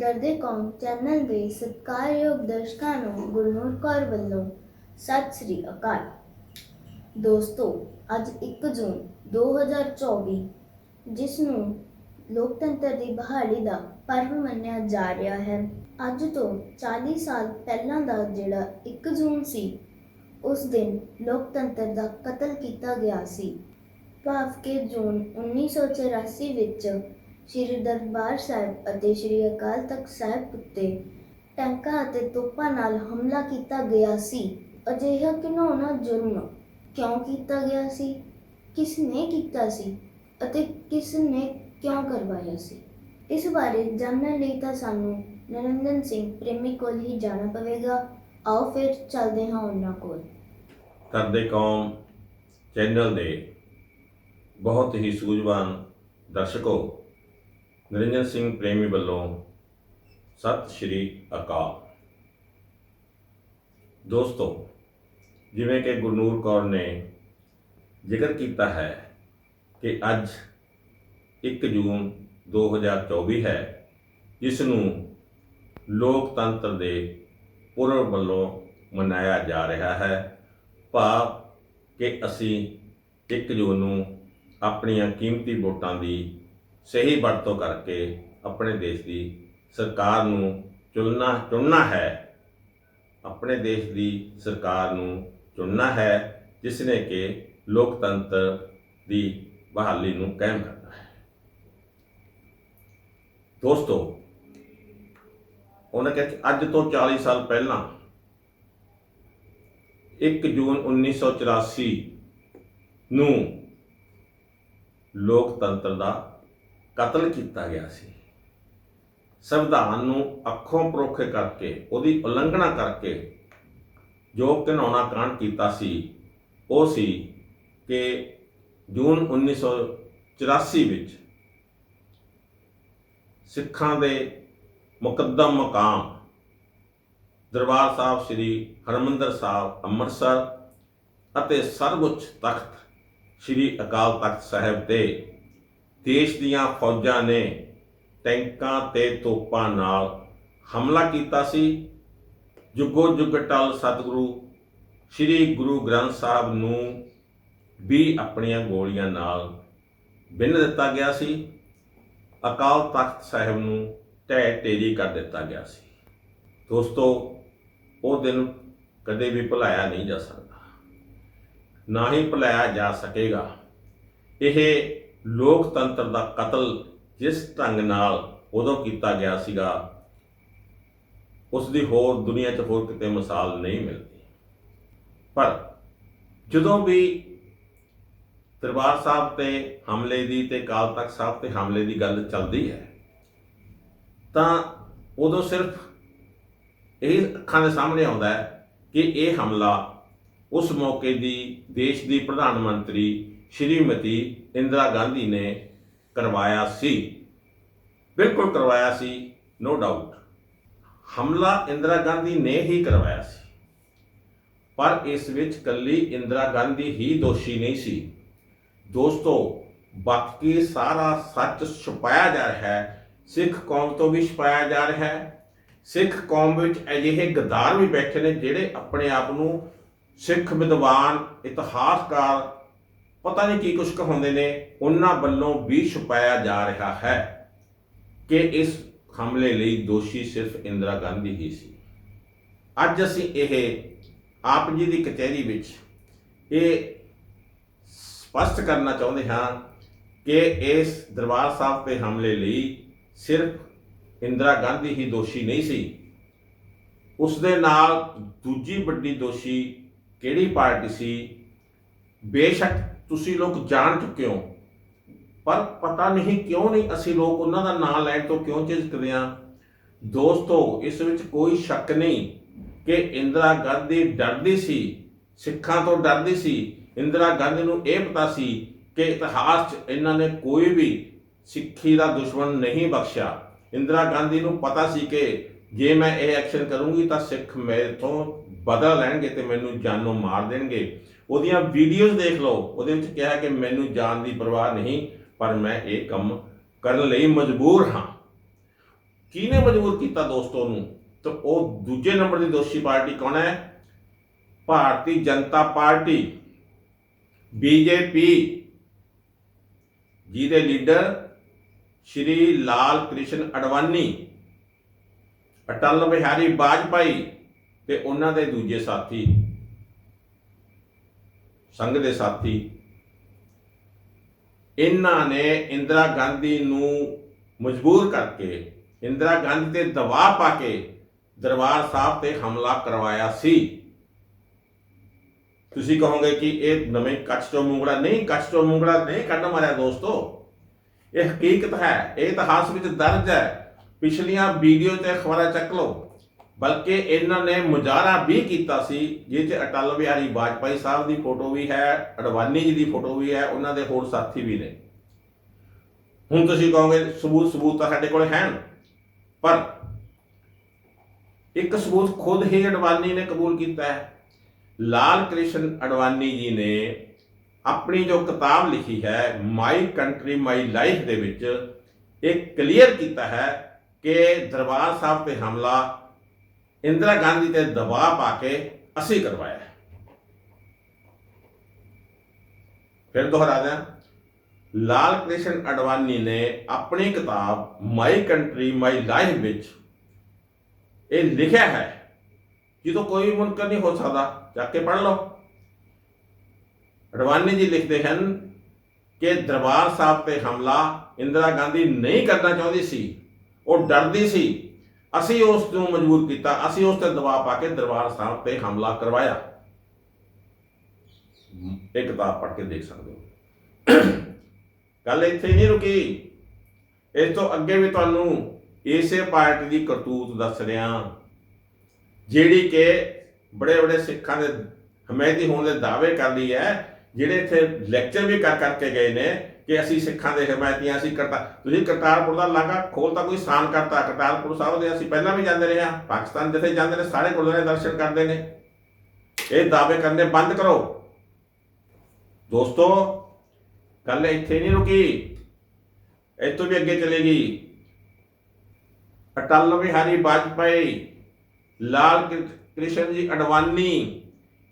ਦਰਦੇ ਕੌਮ ਚੈਨਲ ਦੇ ਸਤਿਕਾਰਯੋਗ ਦਰਸ਼ਕਾਂ ਨੂੰ ਗੁਰਨੂਰ ਕੌਰ ਵੱਲੋਂ ਸਤਿ ਸ੍ਰੀ ਅਕਾਲ। ਦੋਸਤੋ, ਅੱਜ 1 ਜੂਨ 2024 ਜਿਸ ਨੂੰ ਲੋਕਤੰਤਰ ਦੀ ਬਹਾਲੀ ਦਾ ਪਰਵ ਮੰਨਿਆ ਜਾ ਰਿਹਾ ਹੈ। ਅੱਜ ਤੋਂ 40 ਸਾਲ ਪਹਿਲਾਂ ਦਾ ਜਿਹੜਾ 1 ਜੂਨ ਸੀ, ਉਸ ਦਿਨ ਲੋਕਤੰਤਰ ਦਾ ਕਤਲ ਕੀਤਾ ਗਿਆ ਸੀ। ਭਾਵ ਕਿ ਜੂਨ 1984 ਵਿੱਚ ਸ੍ਰੀ ਦਰਬਾਰ ਸਾਹਿਬ ਅਤੇ ਸ੍ਰੀ ਅਕਾਲ ਤਖਤ ਸਾਹਿਬ ਉੱਤੇ ਟੈਂਕਾਂ ਅਤੇ ਤੋਪਾਂ ਨਾਲ ਹਮਲਾ ਕੀਤਾ ਗਿਆ ਸੀ। ਅਜਿਹਾ ਘਿਨਾਉਣਾ ਜੁਰਮ ਕਿਉਂ ਕੀਤਾ ਗਿਆ ਸੀ? ਕਿਸ ਨੇ ਕੀਤਾ ਸੀ ਅਤੇ ਕਿਸ ਨੇ ਕਿਉਂ ਕਰਵਾਇਆ ਸੀ? ਇਸ ਬਾਰੇ ਜਾਣਨ ਲਈ ਤਾਂ ਸਾਨੂੰ ਨਰਿੰਦਰ ਸਿੰਘ ਪ੍ਰੇਮੀ ਕੋਲ ਹੀ ਜਾਣਾ ਪਵੇਗਾ। ਆਓ ਫਿਰ ਚੱਲਦੇ ਹਾਂ ਉਹਨਾਂ ਕੋਲ। ਕਰਦੇ ਕੌਮ ਚੈਨਲ ਦੇ ਬਹੁਤ ਹੀ ਸੂਝਵਾਨ ਦਰਸ਼ਕੋ ਨਰਿੰਦਰ ਸਿੰਘ ਪ੍ਰੇਮੀ ਵੱਲੋਂ ਸਤਿ ਸ਼੍ਰੀ ਅਕਾਲ। ਦੋਸਤੋ, ਜਿਵੇਂ ਕਿ ਗੁਰਨੂਰ ਕੌਰ ਨੇ ਜ਼ਿਕਰ ਕੀਤਾ ਹੈ ਕਿ ਅੱਜ 1 ਜੂਨ 2024 ਹੈ, ਜਿਸ ਨੂੰ ਲੋਕਤੰਤਰ ਦੇ ਪੁਰਬ ਵੱਲੋਂ ਮਨਾਇਆ ਜਾ ਰਿਹਾ ਹੈ। ਭਾਵ ਕਿ ਅਸੀਂ 1 ਜੂਨ ਨੂੰ ਆਪਣੀਆਂ ਕੀਮਤੀ ਵੋਟਾਂ ਦੀ ਸਹੀ ਵਰਤੋਂ ਕਰਕੇ ਆਪਣੇ ਦੇਸ਼ ਦੀ ਸਰਕਾਰ ਨੂੰ ਚੁਣਨਾ ਚੁਣਨਾ ਹੈ। ਆਪਣੇ ਦੇਸ਼ ਦੀ ਸਰਕਾਰ ਨੂੰ ਚੁਣਨਾ ਹੈ ਜਿਸ ਨੇ ਕਿ ਲੋਕਤੰਤਰ ਦੀ ਬਹਾਲੀ ਨੂੰ ਕਾਇਮ ਕਰਨਾ ਹੈ। ਦੋਸਤੋ, ਉਹਨਾਂ ਕਿਹਾ ਕਿ ਅੱਜ ਤੋਂ 40 ਸਾਲ ਪਹਿਲਾਂ 1 ਜੂਨ 1984 ਨੂੰ ਲੋਕਤੰਤਰ ਦਾ ਕਤਲ ਕੀਤਾ ਗਿਆ ਸੀ। ਸੰਵਿਧਾਨ ਨੂੰ ਅੱਖੋਂ ਪਰੋਖੇ ਕਰਕੇ, ਉਹਦੀ ਉਲੰਘਣਾ ਕਰਕੇ ਜੋ ਘਿਨਾਉਣਾ ਕਾਂਡ ਕੀਤਾ ਸੀ, ਉਹ ਸੀ ਕਿ ਜੂਨ 1984 ਵਿੱਚ ਸਿੱਖਾਂ ਦੇ ਮੁਕੱਦਮ ਮਕਾਮ ਦਰਬਾਰ ਸਾਹਿਬ ਸ੍ਰੀ ਹਰਮੰਦਰ ਸਾਹਿਬ, ਅੰਮ੍ਰਿਤਸਰ ਅਤੇ ਸਰਵਉੱਚ ਤਖਤ ਸ੍ਰੀ ਅਕਾਲ ਤਖਤ ਸਾਹਿਬ ਤੇ ਦੇਸ਼ ਦੀਆਂ ਫੌਜਾਂ ਨੇ ਟੈਂਕਾਂ ਤੇ ਤੋਪਾਂ ਨਾਲ ਹਮਲਾ ਕੀਤਾ ਸੀ। ਜੁਗੋ ਜੁਗ ਟਲ ਸਤਿਗੁਰੂ, ਸ੍ਰੀ ਗੁਰੂ ਗ੍ਰੰਥ ਸਾਹਿਬ ਨੂੰ ਵੀ ਆਪਣੀਆਂ ਗੋਲੀਆਂ ਨਾਲ ਬਿੰਨ ਦਿੱਤਾ ਗਿਆ ਸੀ। ਅਕਾਲ ਤਖਤ ਸਾਹਿਬ ਨੂੰ ਢਹਿ ਢੇਰੀ ਕਰ ਦਿੱਤਾ ਗਿਆ ਸੀ। ਦੋਸਤੋ, ਉਹ ਦਿਨ ਕਦੇ ਵੀ ਭੁਲਾਇਆ ਨਹੀਂ ਜਾ ਸਕਦਾ। ਨਾ ਹੀ ਭੁਲਾਇਆ ਜਾ ਸਕੇਗਾ। ਇਹ ਲੋਕਤੰਤਰ ਦਾ ਕਤਲ ਜਿਸ ਢੰਗ ਨਾਲ ਉਦੋਂ ਕੀਤਾ ਗਿਆ ਸੀਗਾ ਉਸ ਦੀ ਹੋਰ ਦੁਨੀਆ 'ਚ ਹੋਰ ਕਿਤੇ ਮਿਸਾਲ ਨਹੀਂ ਮਿਲਦੀ। ਪਰ ਜਦੋਂ ਵੀ ਦਰਬਾਰ ਸਾਹਿਬ ਤੇ ਹਮਲੇ ਦੀ ਤੇ ਕਾਲ ਤਖਤ ਸਾਹਿਬ ਤੇ ਹਮਲੇ ਦੀ ਗੱਲ ਚੱਲਦੀ ਹੈ, ਤਾਂ ਉਦੋਂ ਸਿਰਫ ਇਹ ਅੱਖਾਂ ਦੇ ਸਾਹਮਣੇ ਆਉਂਦਾ ਹੈ ਕਿ ਇਹ ਹਮਲਾ ਉਸ ਮੌਕੇ ਦੀ ਦੇਸ਼ ਦੀ ਪ੍ਰਧਾਨ ਮੰਤਰੀ ਸ਼੍ਰੀਮਤੀ ਇੰਦਰਾ ਗਾਂਧੀ ਨੇ ਕਰਵਾਇਆ ਸੀ। ਬਿਲਕੁਲ ਕਰਵਾਇਆ ਸੀ ਨੋ ਡਾਊਟ ਹਮਲਾ ਇੰਦਰਾ ਗਾਂਧੀ ਨੇ ਹੀ ਕਰਵਾਇਆ ਸੀ। ਪਰ ਇਸ ਵਿੱਚ ਕੱਲੀ ਇੰਦਰਾ ਗਾਂਧੀ ਹੀ ਦੋਸ਼ੀ ਨਹੀਂ ਸੀ। ਦੋਸਤੋ, ਬਾਕੀ ਸਾਰਾ ਸੱਚ ਛੁਪਾਇਆ ਜਾ ਰਿਹਾ ਹੈ। ਸਿੱਖ ਕੌਮ ਤੋਂ ਵੀ ਛੁਪਾਇਆ ਜਾ ਰਿਹਾ ਹੈ। ਸਿੱਖ ਕੌਮ ਵਿੱਚ ਅਜਿਹੇ ਗਦਾਰ ਵੀ ਬੈਠੇ ਨੇ ਜਿਹੜੇ ਆਪਣੇ ਆਪ ਨੂੰ ਸਿੱਖ ਵਿਦਵਾਨ, ਇਤਿਹਾਸਕਾਰ ਪਤਾ ਨਹੀਂ ਕੀ ਕੁਝ ਕਹਾਉਂਦੇ ਨੇ, ਉਹਨਾਂ ਵੱਲੋਂ ਵੀ ਛੁਪਾਇਆ ਜਾ ਰਿਹਾ ਹੈ ਕਿ ਇਸ ਹਮਲੇ ਲਈ ਦੋਸ਼ੀ ਸਿਰਫ ਇੰਦਰਾ ਗਾਂਧੀ ਹੀ ਸੀ। ਅੱਜ ਅਸੀਂ ਇਹ ਆਪ ਜੀ ਦੀ ਕਚਹਿਰੀ ਵਿੱਚ ਇਹ ਸਪਸ਼ਟ ਕਰਨਾ ਚਾਹੁੰਦੇ ਹਾਂ ਕਿ ਇਸ ਦਰਬਾਰ ਸਾਹਿਬ ਤੇ ਹਮਲੇ ਲਈ ਸਿਰਫ ਇੰਦਰਾ ਗਾਂਧੀ ਹੀ ਦੋਸ਼ੀ ਨਹੀਂ ਸੀ। ਉਸ ਦੇ ਨਾਲ ਦੂਜੀ ਵੱਡੀ ਦੋਸ਼ੀ ਕਿਹੜੀ ਪਾਰਟੀ ਸੀ? ਬੇਸ਼ੱਕ ਤੁਸੀਂ ਲੋਕ ਜਾਣ ਚੁੱਕੇ ਹੋ। ਪਰ ਪਤਾ ਨਹੀਂ ਕਿਉਂ ਨਹੀਂ ਅਸੀਂ ਲੋਕ ਉਹਨਾਂ ਦਾ ਨਾਮ ਲੈਣ ਤੋਂ ਕਿਉਂ ਝਿਜਕਦੇ ਹਾਂ। ਦੋਸਤੋ, ਇਸ ਵਿੱਚ ਕੋਈ ਸ਼ੱਕ ਨਹੀਂ ਕਿ ਇੰਦਰਾ ਗਾਂਧੀ ਡਰਦੀ ਸੀ, ਸਿੱਖਾਂ ਤੋਂ ਡਰਦੀ ਸੀ। ਇੰਦਰਾ ਗਾਂਧੀ ਨੂੰ ਇਹ ਪਤਾ ਸੀ ਕਿ ਇਤਿਹਾਸ 'ਚ ਇਹਨਾਂ ਨੇ ਕੋਈ ਵੀ ਸਿੱਖੀ ਦਾ ਦੁਸ਼ਮਣ ਨਹੀਂ ਬਖਸ਼ਿਆ। ਇੰਦਰਾ ਗਾਂਧੀ ਨੂੰ ਪਤਾ ਸੀ ਕਿ ਜੇ ਮੈਂ ਇਹ ਐਕਸ਼ਨ ਕਰੂੰਗੀ ਤਾਂ ਸਿੱਖ ਮੇਰੇ ਤੋਂ ਬਦਲਾ ਲੈਣਗੇ ਤੇ ਮੈਨੂੰ ਜਾਨੋਂ ਮਾਰ ਦੇਣਗੇ। ਉਹਦੀਆਂ ਵੀਡੀਓਜ਼ ਦੇਖ ਲਓ, ਉਹਦੇ ਵਿੱਚ ਕਿਹਾ ਕਿ ਮੈਨੂੰ ਜਾਨ ਦੀ ਪਰਵਾਹ ਨਹੀਂ, ਪਰ ਮੈਂ ਇਹ ਕੰਮ ਕਰਨ ਲਈ ਮਜਬੂਰ ਹਾਂ। ਕਿਹਨੇ ਮਜਬੂਰ ਕੀਤਾ ਦੋਸਤੋ ਨੂੰ ਤਾਂ ਉਹ ਦੂਜੇ ਨੰਬਰ ਦੀ ਦੋਸ਼ੀ ਪਾਰਟੀ ਕੌਣ ਹੈ? Bharatiya Janata party, BJP. ਜਿਹਦੇ ਲੀਡਰ ਸ਼੍ਰੀ ਲਾਲ ਕ੍ਰਿਸ਼ਨ ਅਡਵਾਨੀ, ਅਟਲ ਬਿਹਾਰੀ ਵਾਜਪਾਈ ਤੇ ਉਹਨਾਂ ਦੇ ਦੂਜੇ ਸਾਥੀ ਸੰਘ ਦੇ ਸਾਥੀ, ਇਹਨਾਂ ਨੇ ਇੰਦਰਾ ਗਾਂਧੀ ਨੂੰ ਮਜਬੂਰ ਕਰਕੇ, ਇੰਦਰਾ ਗਾਂਧੀ ਤੇ ਦਬਾਅ ਪਾ ਕੇ ਦਰਬਾਰ ਸਾਹਿਬ ਤੇ ਹਮਲਾ ਕਰਵਾਇਆ ਸੀ। ਤੁਸੀਂ ਕਹੋਗੇ ਕਿ ਇਹ ਨਵੇਂ ਕੱਚ ਤੋਂ ਮੂੰਗੜਾ ਨਹੀਂ ਕੱਚ ਤੋਂ ਮੂੰਗੜਾ ਨਹੀਂ ਕੱਢ ਮਾਰਿਆ ਦੋਸਤੋ। ਇਹ ਹਕੀਕਤ ਹੈ, ਇਹ ਇਤਿਹਾਸ ਵਿੱਚ ਦਰਜ ਹੈ। ਪਿਛਲੀਆਂ ਵੀਡੀਓ ਤੇ ਖਬਰਾਂ ਚੱਕ ਲਓ। ਬਲਕਿ ਇਹਨਾਂ ਨੇ ਮੁਜ਼ਾਹਰਾ ਵੀ ਕੀਤਾ ਸੀ, ਜਿਹ 'ਚ ਅਟਲ ਬਿਹਾਰੀ ਵਾਜਪਾਈ ਸਾਹਿਬ ਦੀ ਫੋਟੋ ਵੀ ਹੈ, ਅਡਵਾਨੀ ਜੀ ਦੀ ਫੋਟੋ ਵੀ ਹੈ, ਉਹਨਾਂ ਦੇ ਹੋਰ ਸਾਥੀ ਵੀ ਨੇ। ਹੁਣ ਤੁਸੀਂ ਕਹੋਗੇ, ਸਬੂਤ ਸਬੂਤ ਤਾਂ ਸਾਡੇ ਕੋਲ ਹਨ, ਪਰ ਇੱਕ ਸਬੂਤ ਖੁਦ ਹੀ ਅਡਵਾਨੀ ਨੇ ਕਬੂਲ ਕੀਤਾ ਹੈ। ਲਾਲ ਕ੍ਰਿਸ਼ਨ ਅਡਵਾਨੀ ਜੀ ਨੇ ਆਪਣੀ ਜੋ ਕਿਤਾਬ ਲਿਖੀ ਹੈ, ਮਾਈ ਕੰਟਰੀ, ਮਾਈ ਲਾਈਫ ਦੇ ਵਿੱਚ, ਇਹ ਕਲੀਅਰ ਕੀਤਾ ਹੈ ਕਿ ਦਰਬਾਰ ਸਾਹਿਬ ਤੇ ਹਮਲਾ ਇੰਦਰਾ ਗਾਂਧੀ ਤੇ ਦਬਾਅ ਪਾ ਕੇ ਅਸੀਂ ਕਰਵਾਇਆ ਫਿਰ ਦੁਹਰਾ ਦਿਆਂ ਲਾਲ ਕ੍ਰਿਸ਼ਨ ਅਡਵਾਨੀ ਨੇ ਆਪਣੀ ਕਿਤਾਬ ਮਾਈ ਕੰਟਰੀ, ਮਾਈ ਲਾਈਫ ਵਿੱਚ ਇਹ ਲਿਖਿਆ ਹੈ ਜਦੋਂ ਕੋਈ ਵੀ ਮੁਨਕਰ ਨਹੀਂ ਹੋ ਸਕਦਾ ਜਾ ਕੇ ਪੜ੍ਹ ਲਓ। ਅਡਵਾਨੀ ਜੀ ਲਿਖਦੇ ਹਨ ਕਿ ਦਰਬਾਰ ਸਾਹਿਬ ਤੇ ਹਮਲਾ ਇੰਦਰਾ ਗਾਂਧੀ ਨਹੀਂ ਕਰਨਾ ਚਾਹੁੰਦੀ ਸੀ, ਉਹ ਡਰਦੀ ਸੀ ਅਸੀਂ ਉਸ ਨੂੰ ਮਜਬੂਰ ਕੀਤਾ, ਅਸੀਂ ਉਸ ਤੇ ਦਬਾਅ ਪਾ ਕੇ ਦਰਬਾਰ ਸਾਹਿਬ ਤੇ ਹਮਲਾ ਕਰਵਾਇਆ। ਇਹ ਕਿਤਾਬ ਪੜ੍ਹ ਕੇ ਦੇਖ ਸਕਦੇ ਹੋ। ਗੱਲ ਇੱਥੇ ਨਹੀਂ ਰੁਕੀ। ਇਸ ਤੋਂ ਅੱਗੇ ਵੀ ਤੁਹਾਨੂੰ ਇਸੇ ਪਾਰਟੀ ਦੀ ਕਰਤੂਤ ਦੱਸ ਰਿਹਾ। ਜਿਹੜੀ ਕਿ ਬੜੇ ਬੜੇ ਸਿੱਖਾਂ ਦੇ ਹਮਾਇਤੀ ਹੋਣ ਦੇ ਦਾਅਵੇ ਕਰਦੀ ਹੈ, ਜਿਹੜੇ ਇੱਥੇ ਲੈਕਚਰ ਵੀ ਕਰ ਕਰਕੇ ਗਏ ਨੇ ਕਿ ਅਸੀਂ ਸਿੱਖਾਂ ਦੇ ਹਮਾਇਤੀਆਂ ਅਸੀਂ ਕਰਤਾ, ਤੁਸੀਂ ਕਰਤਾਰਪੁਰ ਦਾ ਲਾਂਘਾ ਖੋਲ ਕੋਈ ਸਾਨ ਕਰਤਾ, ਕਰਤਾਰਪੁਰ ਸਾਹਿਬ ਦੇ ਅਸੀਂ ਪਹਿਲਾਂ ਵੀ ਜਾਂਦੇ ਰਹੇ ਹਾਂ, ਪਾਕਿਸਤਾਨ ਜਿੱਥੇ ਜਾਂਦੇ ਨੇ ਸਾਰੇ ਗੁਰਦੁਆਰੇ ਦਰਸ਼ਨ ਕਰਦੇ ਨੇ। ਇਹ ਦਾਅਵੇ ਕਰਨੇ ਬੰਦ ਕਰੋ। ਦੋਸਤੋ, ਗੱਲ ਇੱਥੇ ਨਹੀਂ ਰੁਕੀ। ਇਹ ਤੋਂ ਵੀ ਅੱਗੇ ਚਲੇਗੀ ਅਟਲ ਬਿਹਾਰੀ ਵਾਜਪਾਈ ਲਾਲ ਕ੍ਰਿ- ਕ੍ਰਿਸ਼ਨ ਜੀ ਅਡਵਾਨੀ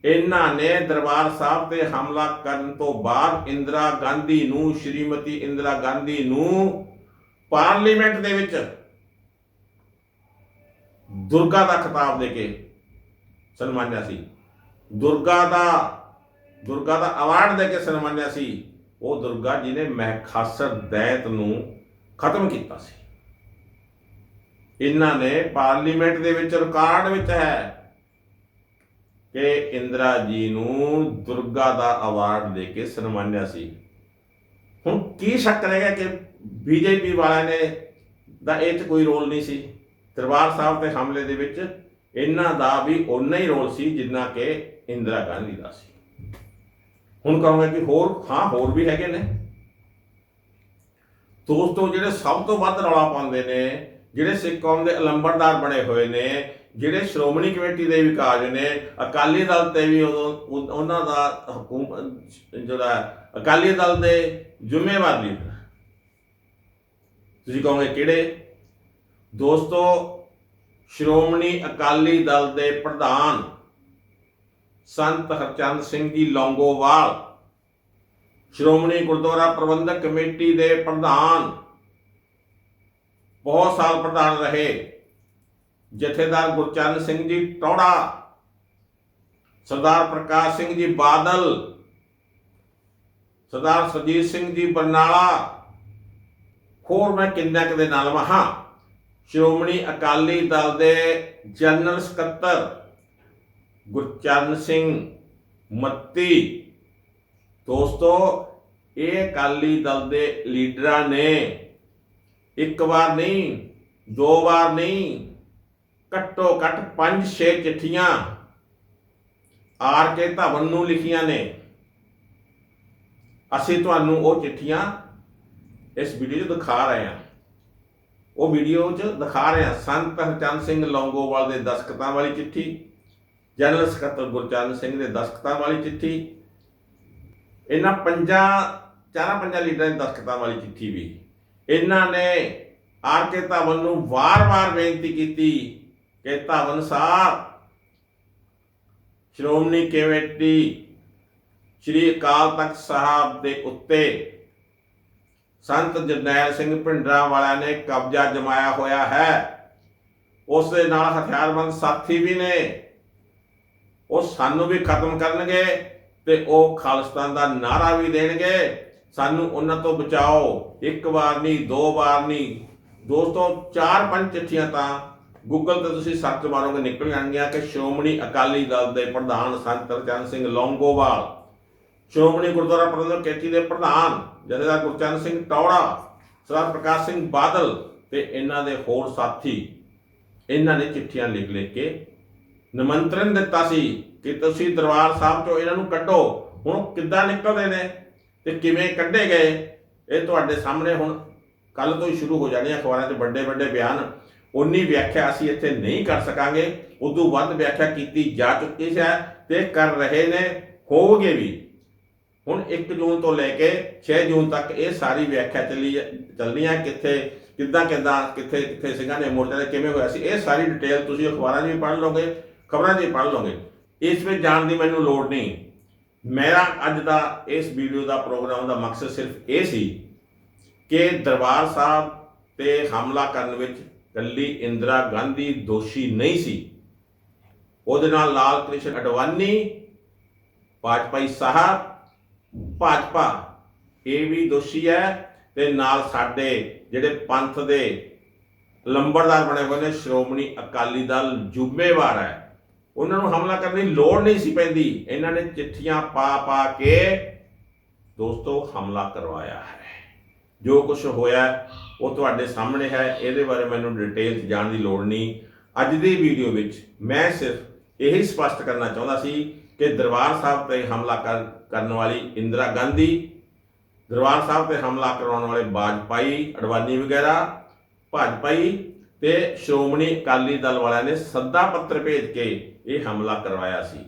ਇਹਨਾਂ ਨੇ ਦਰਬਾਰ ਸਾਹਿਬ ਤੇ ਹਮਲਾ ਕਰਨ ਤੋਂ ਬਾਅਦ ਇੰਦਰਾ ਗਾਂਧੀ ਨੂੰ, ਸ਼੍ਰੀਮਤੀ ਇੰਦਰਾ ਗਾਂਧੀ ਨੂੰ ਪਾਰਲੀਮੈਂਟ ਦੇ ਵਿੱਚ ਦੁਰਗਾ ਦਾ ਖਿਤਾਬ ਦੇ ਕੇ ਸਨਮਾਨਿਆ ਸੀ। ਦੁਰਗਾ ਦਾ ਦੁਰਗਾ ਦਾ ਅਵਾਰਡ ਦੇ ਕੇ ਸਨਮਾਨਿਆ ਸੀ। ਉਹ ਦੁਰਗਾ ਜੀ ਨੇ ਮਹਿਖਾਸਰ ਦੈਤ ਨੂੰ ਖਤਮ ਕੀਤਾ ਸੀ। ਇਹਨਾਂ ਨੇ ਪਾਰਲੀਮੈਂਟ ਦੇ ਵਿੱਚ ਰਿਕਾਰਡ ਵਿੱਚ ਹੈ। ਕਿ ਇੰਦਰਾ ਜੀ ਨੂੰ ਦੁਰਗਾ ਦਾ ਅਵਾਰਡ ਦੇ ਕੇ ਸਨਮਾਨਿਆ ਸੀ। ਹੁਣ ਕੀ ਸ਼ੱਕ ਰਹੇਗਾ ਕਿ ਬੀਜੇਪੀ ਵਾਲਿਆਂ ਨੇ ਦਾ ਇਹ 'ਚ ਕੋਈ ਰੋਲ ਨਹੀਂ ਸੀ? ਦਰਬਾਰ ਸਾਹਿਬ ਦੇ ਹਮਲੇ ਦੇ ਵਿੱਚ ਇਹਨਾਂ ਦਾ ਵੀ ਓਨਾ ਹੀ ਰੋਲ ਸੀ ਜਿੰਨਾ ਕਿ ਇੰਦਰਾ ਗਾਂਧੀ ਦਾ ਸੀ। ਹੁਣ ਕਹਾਂਗੇ ਕਿ ਹੋਰ, ਹਾਂ, ਹੋਰ ਵੀ ਹੈਗੇ ਨੇ। ਦੋਸਤੋ, ਜਿਹੜੇ ਸਭ ਤੋਂ ਵੱਧ ਰੌਲਾ ਪਾਉਂਦੇ ਨੇ, ਜਿਹੜੇ ਸਿੱਖ ਕੌਮ ਦੇ ਅਲੰਬਰਦਾਰ ਬਣੇ ਹੋਏ ਨੇ ਜਿਹੜੇ ਸ਼੍ਰੋਮਣੀ ਕਮੇਟੀ ਦੇ ਵੀ ਕਾਜ ਨੇ, ਅਕਾਲੀ ਦਲ ਤੇ ਵੀ ਉਹਨਾਂ ਦਾ ਹਕੂਮਤ ਜਿਹੜਾ ਅਕਾਲੀ ਦਲ ਦੇ ਜ਼ਿੰਮੇਵਾਰ ਲੀਡਰ ਤੁਸੀਂ ਕਹੋਗੇ ਕਿਹੜੇ? ਦੋਸਤੋ, ਸ਼੍ਰੋਮਣੀ ਅਕਾਲੀ ਦਲ ਦੇ ਪ੍ਰਧਾਨ ਸੰਤ ਹਰਚੰਦ ਸਿੰਘ ਜੀ ਲੌਂਗੋਵਾਲ, ਸ਼੍ਰੋਮਣੀ ਗੁਰਦੁਆਰਾ ਪ੍ਰਬੰਧਕ ਕਮੇਟੀ ਦੇ ਪ੍ਰਧਾਨ, ਬਹੁਤ ਸਾਲ ਪ੍ਰਧਾਨ ਰਹੇ। ਜਥੇਦਾਰ ਗੁਰਚਰਨ ਸਿੰਘ ਜੀ ਟੌੜਾ ਸਰਦਾਰ ਪ੍ਰਕਾਸ਼ ਸਿੰਘ ਜੀ ਬਾਦਲ, ਸਰਦਾਰ ਸੁਰਜੀਤ ਸਿੰਘ ਜੀ ਬਰਨਾਲਾ, ਹੋਰ ਮੈਂ ਕਿੰਨਾ ਕੁ ਦੇ ਨਾਲ ਵਹਾਂ ਸ਼੍ਰੋਮਣੀ ਅਕਾਲੀ ਦਲ ਦੇ ਜਨਰਲ ਸਕੱਤਰ ਗੁਰਚਰਨ ਸਿੰਘ ਮੱਤੀ। ਦੋਸਤੋ, ਇਹ ਅਕਾਲੀ ਦਲ ਦੇ ਲੀਡਰਾਂ ਨੇ ਇੱਕ ਵਾਰ ਨਹੀਂ, ਦੋ ਵਾਰ ਨਹੀਂ ਘੱਟੋ ਘੱਟ 5-6 ਚਿੱਠੀਆਂ ਆਰ ਕੇ ਧਵਨ ਨੂੰ ਲਿਖੀਆਂ ਨੇ। ਅਸੀਂ ਤੁਹਾਨੂੰ ਉਹ ਚਿੱਠੀਆਂ ਇਸ ਵੀਡੀਓ 'ਚ ਦਿਖਾ ਰਹੇ ਹਾਂ। ਉਹ ਵੀਡੀਓ 'ਚ ਦਿਖਾ ਰਹੇ ਹਾਂ ਸੰਤ ਹਰਚੰਦ ਸਿੰਘ ਲੌਂਗੋਵਾਲ ਦੇ ਦਸਖਤਾਂ ਵਾਲੀ ਚਿੱਠੀ, ਜਨਰਲ ਸਕੱਤਰ ਗੁਰਚਰਨ ਸਿੰਘ ਦੇ ਦਸਖਤਾਂ ਵਾਲੀ ਚਿੱਠੀ, ਇਹਨਾਂ ਪੰਜਾਂ, ਚਾਰਾਂ ਪੰਜਾਂ ਲੀਡਰਾਂ ਦੇ ਦਸਖਤਾਂ ਵਾਲੀ ਚਿੱਠੀ ਵੀ। ਇਹਨਾਂ ਨੇ ਆਰ ਕੇ ਧਵਨ ਨੂੰ ਵਾਰ-ਵਾਰ ਬੇਨਤੀ ਕੀਤੀ ਕਿ ਧਵਨ ਸਾਹਿਬ ਸ਼੍ਰੋਮਣੀ ਕਮੇਟੀ ਸ਼੍ਰੀ ਅਕਾਲ ਤਖਤ ਸਾਹਿਬ ਦੇ ਉੱਤੇ ਸੰਤ ਜਰਨੈਲ ਸਿੰਘ ਭਿੰਡਰਾਂ ਵਾਲਿਆਂ ਨੇ ਕਬਜ਼ਾ ਜਮਾਇਆ ਹੋਇਆ ਹੈ। ਉਸ ਦੇ ਨਾਲ ਹਥਿਆਰਬੰਦ ਸਾਥੀ ਵੀ ਨੇ। ਉਹ ਸਾਨੂੰ ਵੀ ਖਤਮ ਕਰਨਗੇ ਤੇ ਉਹ ਖਾਲਿਸਤਾਨ ਦਾ ਨਾਰਾ ਵੀ ਦੇਣਗੇ। ਸਾਨੂੰ ਉਹਨਾਂ ਤੋਂ ਬਚਾਓ। ਇੱਕ ਵਾਰ ਨਹੀਂ, ਦੋ ਵਾਰ ਨਹੀਂ। ਦੋਸਤੋ, ਚਾਰ ਪੰਜ ਚਿੱਠੀਆਂ ਤਾਂ ਗੂਗਲ ਤੇ ਤੁਸੀਂ ਸਰਚ ਮਾਰੋਗੇ, ਨਿਕਲ ਜਾਣਗੀਆਂ ਕਿ ਸ਼੍ਰੋਮਣੀ ਅਕਾਲੀ ਦਲ ਦੇ ਪ੍ਰਧਾਨ ਸੰਤ ਤਰਚੰਦ ਸਿੰਘ ਲੌਂਗੋਵਾਲ, ਸ਼੍ਰੋਮਣੀ ਗੁਰਦੁਆਰਾ ਪ੍ਰਬੰਧਕ ਕਮੇਟੀ ਦੇ ਪ੍ਰਧਾਨ ਜਥੇਦਾਰ ਗੁਰਚਰਨ ਸਿੰਘ ਟੌੜਾ, ਸਰਦਾਰ ਪ੍ਰਕਾਸ਼ ਸਿੰਘ ਬਾਦਲ ਤੇ ਇਹਨਾਂ ਦੇ ਹੋਰ ਸਾਥੀ, ਇਹਨਾਂ ਨੇ ਚਿੱਠੀਆਂ ਲਿਖ ਲਿਖ ਕੇ ਨਿਮੰਤਰਣ ਦਿੱਤਾ ਸੀ ਕਿ ਤੁਸੀਂ ਦਰਬਾਰ ਸਾਹਿਬ ਤੋਂ ਇਹਨਾਂ ਨੂੰ ਕੱਢੋ। ਹੁਣ ਕਿੱਦਾਂ ਨਿਕਲਦੇ ਨੇ ਤੇ ਕਿਵੇਂ ਕੱਢੇ ਗਏ, ਇਹ ਤੁਹਾਡੇ ਸਾਹਮਣੇ ਹੁਣ ਕੱਲ ਤੋਂ ਹੀ ਸ਼ੁਰੂ ਹੋ ਜਾਣੀ ਅਖਬਾਰਾਂ 'ਚ ਵੱਡੇ ਵੱਡੇ ਬਿਆਨ। ਉਨੀ ਵਿਆਖਿਆ ਅਸੀਂ ਇੱਥੇ ਨਹੀਂ ਕਰ ਸਕਾਂਗੇ। ਉਦੋਂ ਵੱਧ ਵਿਆਖਿਆ ਕੀਤੀ ਜਾ ਚੁੱਕੀ ਹੈ ਤੇ ਕਰ ਰਹੇ ਨੇ ਹੋਵਗੇ ਵੀ। ਹੁਣ 1 ਜੂਨ ਤੋਂ ਲੈ ਕੇ 6 ਜੂਨ ਤੱਕ ਇਹ ਸਾਰੀ ਵਿਆਖਿਆ ਚੱਲੀ ਚੱਲਣੀ ਹੈ। ਕਿੱਥੇ, ਕਿੱਦਾਂ ਕਿੱਦਾਂ, ਕਿੱਥੇ ਕਿੱਥੇ ਸਿੰਘਾਂ ਨੇ ਮੋਰਚਾ ਤੇ ਕਿਵੇਂ ਹੋਇਆ ਸੀ, ਇਹ ਸਾਰੀ ਡਿਟੇਲ ਤੁਸੀਂ ਅਖਬਾਰਾਂ 'ਚ ਵੀ ਪੜ੍ਹ ਲਓਗੇ, ਖਬਰਾਂ 'ਚ ਵੀ ਪੜ੍ਹ ਲਓਗੇ। ਇਸ ਵਿੱਚ ਜਾਣ ਦੀ ਮੈਨੂੰ ਲੋੜ ਨਹੀਂ। ਮੇਰਾ ਅੱਜ ਦਾ ਇਸ ਵੀਡੀਓ ਦਾ ਪ੍ਰੋਗਰਾਮ ਦਾ ਮਕਸਦ ਸਿਰਫ ਇਹ ਸੀ ਕਿ ਦਰਬਾਰ ਸਾਹਿਬ ਤੇ ਹਮਲਾ ਕਰਨ ਵਿੱਚ ਕੱਲੀ ਇੰਦਰਾ ਗਾਂਧੀ ਦੋਸ਼ੀ ਨਹੀਂ ਸੀ। ਉਹਦੇ ਨਾਲ ਲਾਲ ਕ੍ਰਿਸ਼ਨ ਅਡਵਾਨੀ, ਵਾਜਪਾਈ ਸਾਹਿਬ, ਭਾਜਪਾ, ਇਹ ਵੀ ਦੋਸ਼ੀ ਹੈ ਤੇ ਨਾਲ ਸਾਡੇ ਜਿਹੜੇ ਪੰਥ ਦੇ ਲੰਬੜਦਾਰ ਬਣੇ ਹੋਏ ਨੇ, ਸ਼੍ਰੋਮਣੀ ਅਕਾਲੀ ਦਲ ਜ਼ਿੰਮੇਵਾਰ ਹੈ। ਉਹਨਾਂ ਨੂੰ ਹਮਲਾ ਕਰਨ ਦੀ ਲੋੜ ਨਹੀਂ ਸੀ ਪੈਂਦੀ। ਇਹਨਾਂ ਨੇ ਚਿੱਠੀਆਂ ਪਾ ਪਾ ਕੇ ਦੋਸਤੋ ਹਮਲਾ ਕਰਵਾਇਆ ਹੈ। ਜੋ ਕੁਝ ਹੋਇਆ ਉਹ ਤੁਹਾਡੇ ਸਾਹਮਣੇ ਹੈ, ਇਹਦੇ ਬਾਰੇ ਮੈਨੂੰ ਡਿਟੇਲ 'ਚ ਜਾਣ ਦੀ ਲੋੜ ਨਹੀਂ। ਅੱਜ ਦੀ ਵੀਡੀਓ ਵਿੱਚ ਮੈਂ ਸਿਰਫ ਇਹੀ ਸਪਸ਼ਟ ਕਰਨਾ ਚਾਹੁੰਦਾ ਸੀ ਕਿ ਦਰਬਾਰ ਸਾਹਿਬ ਤੇ ਹਮਲਾ ਕਰ- ਕਰਨ ਵਾਲੀ ਇੰਦਰਾ ਗਾਂਧੀ, ਦਰਬਾਰ ਸਾਹਿਬ ਤੇ ਹਮਲਾ ਕਰਾਉਣ ਵਾਲੇ ਬਾਜਪਾਈ, ਅਡਵਾਨੀ ਵਗੈਰਾ, ਭਾਜਪਾਈ ਤੇ ਸ਼੍ਰੋਮਣੀ ਅਕਾਲੀ ਦਲ ਵਾਲਿਆਂ ਨੇ ਸੱਦਾ ਪੱਤਰ ਭੇਜ ਕੇ ਇਹ ਹਮਲਾ ਕਰਵਾਇਆ ਸੀ।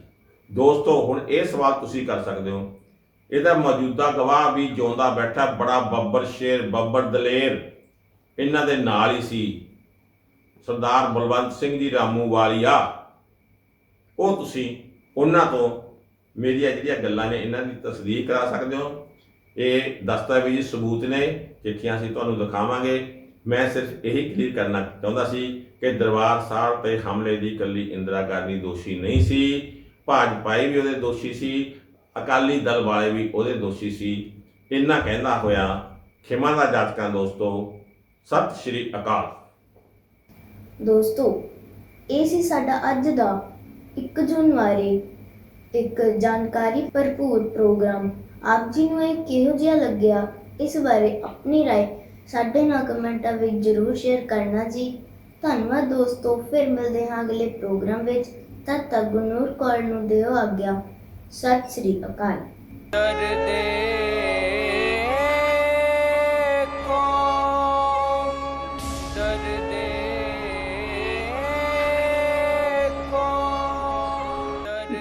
ਦੋਸਤੋ, ਹੁਣ ਇਹ ਸਵਾਲ ਤੁਸੀਂ ਕਰ ਸਕਦੇ ਹੋ। ਇਹਦਾ ਮੌਜੂਦਾ ਗਵਾਹ ਵੀ ਜਿਉਂਦਾ ਬੈਠਾ ਬੜਾ ਬੱਬਰ ਸ਼ੇਰ, ਬੱਬਰ ਦਲੇਰ। ਇਹਨਾਂ ਦੇ ਨਾਲ ਹੀ ਸੀ। ਸਰਦਾਰ ਬਲਵੰਤ ਸਿੰਘ ਜੀ ਰਾਮੂ ਵਾਲੀਆ। ਉਹ ਤੁਸੀਂ ਉਹਨਾਂ ਤੋਂ ਮੇਰੀਆਂ ਜਿਹੜੀਆਂ ਗੱਲਾਂ ਨੇ ਇਹਨਾਂ ਦੀ ਤਸਦੀਕ ਕਰਾ ਸਕਦੇ ਹੋ। ਇਹ ਦਸਤਾਵੇਜ਼ੀ ਸਬੂਤ ਨੇ, ਚਿੱਠੀਆਂ ਅਸੀਂ ਤੁਹਾਨੂੰ ਦਿਖਾਵਾਂਗੇ। ਮੈਂ ਸਿਰਫ ਇਹੀ ਕਲੀਅਰ ਕਰਨਾ ਚਾਹੁੰਦਾ ਸੀ ਕਿ ਦਰਬਾਰ ਸਾਹਿਬ ਤੇ ਹਮਲੇ ਦੀ ਇਕੱਲੀ ਇੰਦਰਾ ਗਾਂਧੀ ਦੋਸ਼ੀ ਨਹੀਂ ਸੀ। ਭਾਜਪਾਈ ਵੀ ਉਹਦੇ ਦੋਸ਼ੀ ਸੀ, ਅਕਾਲੀ ਦਲ ਵਾਲੇ ਵੀ ਉਹਦੇ ਦੋਸ਼ੀ ਸੀ। ਇੰਨਾ ਕਹਿੰਦਾ ਹੋਇਆ, ਖਿਮਾ ਦਾ ਜਾਤਕਾਂ ਦੋਸਤੋ ਸਤਿ ਸ਼੍ਰੀ ਅਕਾਲ ਦੋਸਤੋ ਇਹ ਸੀ ਸਾਡਾ ਅੱਜ ਦਾ 1 ਜੂਨ ਬਾਰੇ ਇੱਕ ਜਾਣਕਾਰੀ ਭਰਪੂਰ ਪ੍ਰੋਗਰਾਮ ਆਪ ਜੀ ਨੂੰ ਇਹ ਕਿਹੋ ਜਿਹਾ ਲੱਗਿਆ ਇਸ ਬਾਰੇ ਆਪਣੀ رائے ਸਾਡੇ ਨਾਲ ਕਮੈਂਟਾਂ ਵਿੱਚ ਜ਼ਰੂਰ ਸ਼ੇਅਰ ਕਰਨਾ ਜੀ ਧੰਨਵਾਦ ਦੋਸਤੋ ਫਿਰ ਮਿਲਦੇ ਹਾਂ ਅਗਲੇ ਪ੍ਰੋਗਰਾਮ ਵਿੱਚ ਤਦ ਤੱਕ ਗੁਰਨੂਰ ਕੌਰ ਨੂੰ ਦਿਓ ਆਗਿਆ ਸਤਿ ਸ੍ਰੀ ਅਕਾਲ